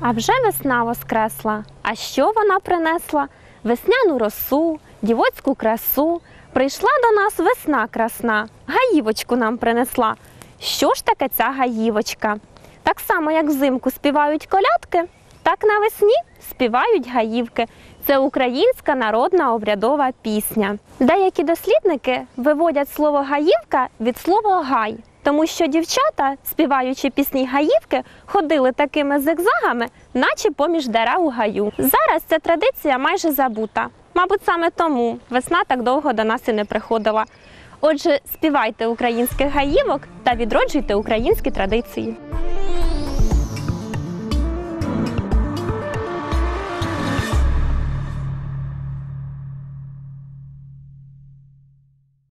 А вже весна воскресла. А що вона принесла? Весняну росу, дівоцьку красу. Прийшла до нас весна красна, гаївочку нам принесла. Що ж таке ця гаївочка? Так само, як взимку співають колядки, так навесні співають гаївки. Це українська народна обрядова пісня. Деякі дослідники виводять слово гаївка від слова гай, тому що дівчата, співаючи пісні гаївки, ходили такими зигзагами, наче поміж дерев у гаю. Зараз ця традиція майже забута. Мабуть, саме тому весна так довго до нас і не приходила. Отже, співайте українських гаївок та відроджуйте українські традиції.